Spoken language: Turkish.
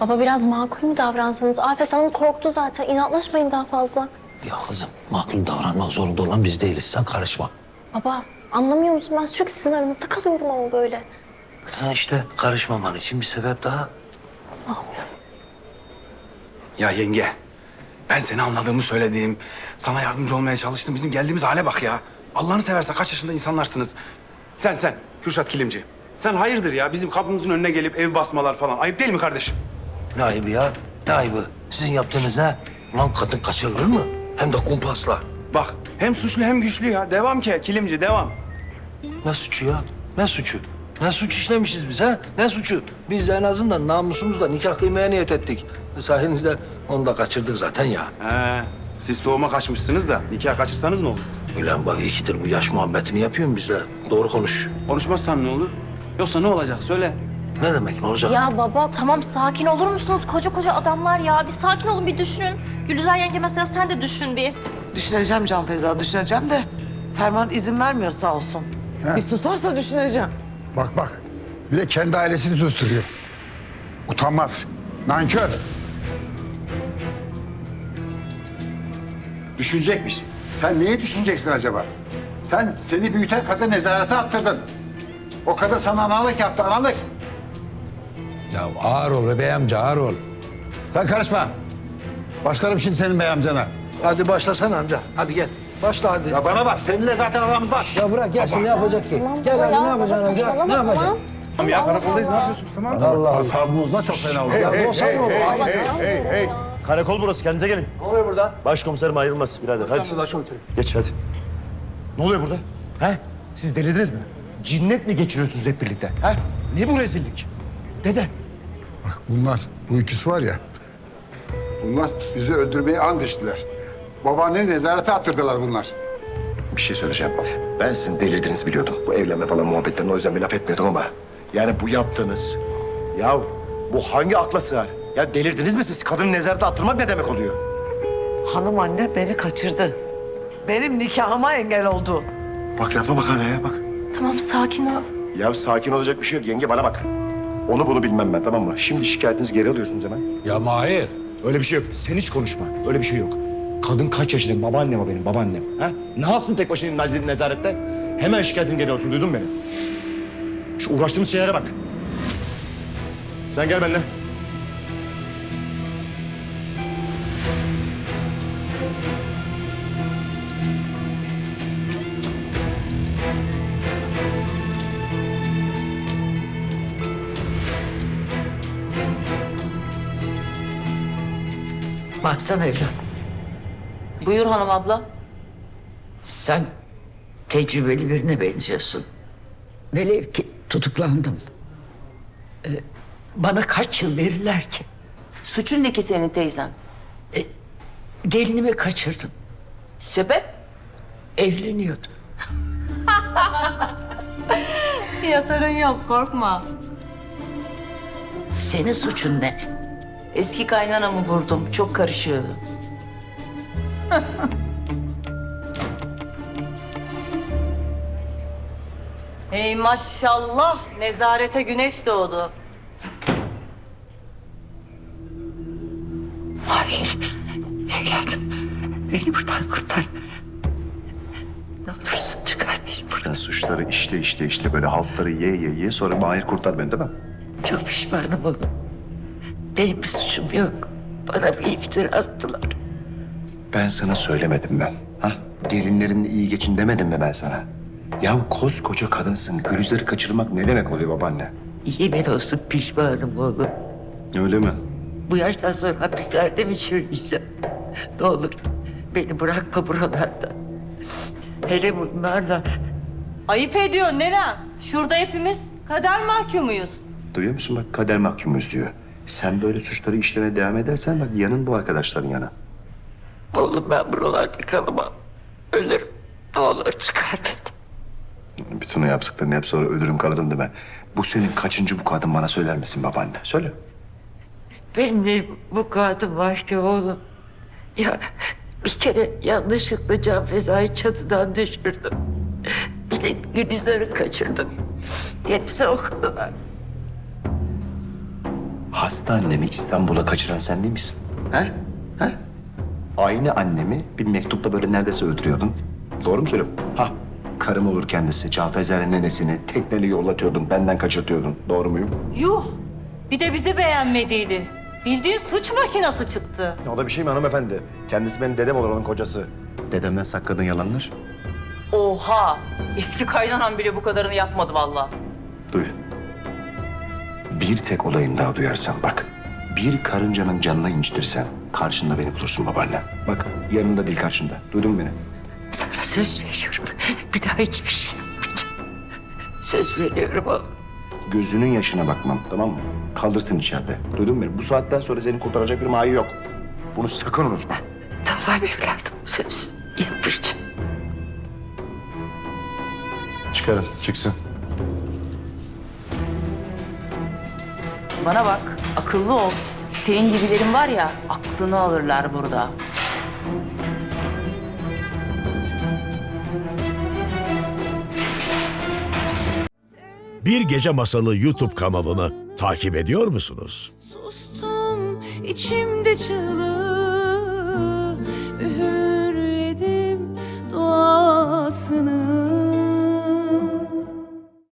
Baba biraz makul mü davransanız? Afet Hanım korktu zaten. İnatlaşmayın daha fazla. Ya kızım makul davranmak zorunda olan biz değiliz. Sen karışma. Baba anlamıyor musun? Ben sürekli sizin aranızda kalıyorum ama böyle. Ha işte karışmaman için bir sebep daha. Ya yenge, ben seni anladığımı söylediğim, sana yardımcı olmaya çalıştım. Bizim geldiğimiz hale bak ya. Allah'ını seversen kaç yaşında insanlarsınız. Sen sen, Kürşat Kilimci. Sen hayırdır ya bizim kapımızın önüne gelip ev basmalar falan. Ayıp değil mi kardeşim? Ne ayıbı ya? Ne ayıbı? Sizin yaptığınız ne? Lan kadın kaçırılır mı? Hem de kumpasla. Bak hem suçlu hem güçlü ya. Devam ki Kilimci devam. Ne suçu ya? Ne suçu? Ne suç işlemişiz biz ha? Ne suçu? Biz en azından namusumuzla nikah kıymaya niyet ettik. Sayenizde onu da kaçırdık zaten ya. He, siz doğuma kaçmışsınız da nikah kaçırsanız ne olur? Ulan bak iyidir bu yaş muhabbetini yapıyorsun bizle. Doğru konuş. Konuşmazsan ne olur? Yoksa ne olacak söyle. Ne demek ne olacak? Ya baba tamam sakin olur musunuz? Koca koca adamlar ya. Bir sakin olun bir düşünün. Gülizar yenge mesela sen de düşün bir. Düşüneceğim Can Feza, düşüneceğim de Ferman izin vermiyor sağ olsun. Bir susarsa düşüneceğim. Bak bak. Bir de kendi ailesini susturuyor. Utanmaz. Nankör. Düşünecekmiş. Sen neyi düşüneceksin acaba? Sen seni büyüten kadın nezarete attırdın. O kadın sana analık yaptı, analık. Ya ağır ol bey amca, ağır ol. Sen karışma. Başlarım şimdi senin bey amcana. Hadi başlasana amca. Hadi gel. Başla hadi. Ya, Ya bana bak, seninle zaten aramız var. bırak gelsin ne yapacak ki? Tamam gel hadi ya, ne yapacaksın amca? Ne yapacaksın? tamam. Tamam ya karakoldayız ne yapıyorsunuz tamam mı? Allah Allah. Asabımızda çok fena oldu. Ya olsa ne olur? Hey hey karakol burası kendinize gelin. Ne oluyor burada? Başkomiserim ayrılmaz birader hadi. Geç hadi. Ne oluyor burada? He? Siz delirdiniz mi? Cinnet mi geçiriyorsunuz hep birlikte? He? Ne bu rezillik? Dede. Bak bunlar, bu ikisi var ya. Bunlar bizi öldürmeye and içtiler. Babaanneni nezarete attırdılar bunlar. Bir şey söyleyeceğim. Ben sizin delirdiğinizi biliyordum. Bu evlenme falan muhabbetlerine o yüzden bir laf etmiyordum ama... Yani bu yaptığınız... Ya bu hangi akla sığar? Ya delirdiniz mi siz? Kadını nezarete attırmak ne demek oluyor? Hanım anne beni kaçırdı. Benim nikahıma engel oldu. Bak lafa bak ya bak. Tamam sakin ol. Ya sakin olacak bir şey yok. Yenge bana bak. Onu bunu bilmem ben tamam mı? Şimdi şikayetinizi geri alıyorsunuz hemen. Ya Mahir. Öyle bir şey yok. Sen hiç konuşma. Öyle bir şey yok. Kadın kaç yaşında? Babaannem o benim, babaannem. Ha? Ne yapsın tek başına naz- nezarette? Hemen şikayetini geri alsın. Duydun mu beni? Şu uğraştığımız şeylere bak. Sen gel benimle. Baksana evlat. Buyur hanım abla. Sen tecrübeli birine benziyorsun. Velev ki tutuklandım. Ee, bana kaç yıl verirler ki? Suçun ne ki senin teyzem? Gelinimi kaçırdım. Sebep? Evleniyordu. Yatarın yok korkma. Senin suçun ne? Eski kaynanamı vurdum. Çok karışıyordu. Hey maşallah nezarete güneş doğdu. Hayır. Evladım. Beni buradan kurtar. Ne olursun çıkar beni buradan. Sen suçları işte işte işte böyle haltları ye ye ye sonra Mahir kurtar beni değil mi? Çok pişmanım oğlum. Benim bir suçum yok. Bana bir iftira attılar. Ben sana söylemedim mi? Ha? Gelinlerinle iyi geçin demedim mi ben sana? Ya koskoca kadınsın. Gülizar'ı kaçırmak ne demek oluyor babaanne? Yemin olsun pişmanım oğlum. Öyle mi? Bu yaştan sonra hapislerde mi çürüyeceğim? Ne olur beni bırakma buralarda. Hele bunlarla Ayıp ediyor Neren. Şurada hepimiz kader mahkumuyuz. Duyuyor musun bak kader mahkumuz diyor. Sen böyle suçları işlemeye devam edersen bak yanın bu arkadaşların yana. oğlum ben buralarda kalamam. Ölürüm. Ne olur çıkar beni. Bütün o yaptıklarını hep sonra ölürüm kalırım deme. Bu senin kaçıncı bu kadın bana söyler misin babaanne? Söyle. Benim bu kadın var ki oğlum. Ya bir kere yanlışlıkla Can Feza'yı çatıdan düşürdüm. Bir de Gülizar'ı kaçırdım. Hepsi o kadar. Hasta annemi İstanbul'a kaçıran sen değil misin? He? He? Aynı annemi bir mektupla böyle neredeyse öldürüyordun. Doğru mu söylüyorum? Ha, karım olur kendisi. Canfezer'in nenesini tekneli yollatıyordun, benden kaçırtıyordun. Doğru muyum? Yuh! Bir de bizi beğenmediydi. Bildiğin suç makinası çıktı. Ya o da bir şey mi hanımefendi? Kendisi benim dedem olur onun kocası. Dedemden sakladığın yalanlar? Oha! Eski kaynanam bile bu kadarını yapmadı vallahi. Duy. Bir tek olayın daha duyarsan bak. Bir karıncanın canına incitirsen karşında beni bulursun babaanne. Bak yanında değil karşında. Duydun mu beni? Sana söz veriyorum. Bir daha hiçbir şey yapmayacağım. Söz veriyorum oğlum. Gözünün yaşına bakmam tamam mı? Kaldırsın içeride. Duydun mu beni? Bu saatten sonra seni kurtaracak bir mahir yok. Bunu sakın unutma. Tamam evladım söz yapacağım. Çıkarın çıksın. Bana bak, akıllı ol. Senin gibilerin var ya, aklını alırlar burada. Bir Gece Masalı YouTube kanalını takip ediyor musunuz? Sustum içimde çığlığı Üğürledim duasını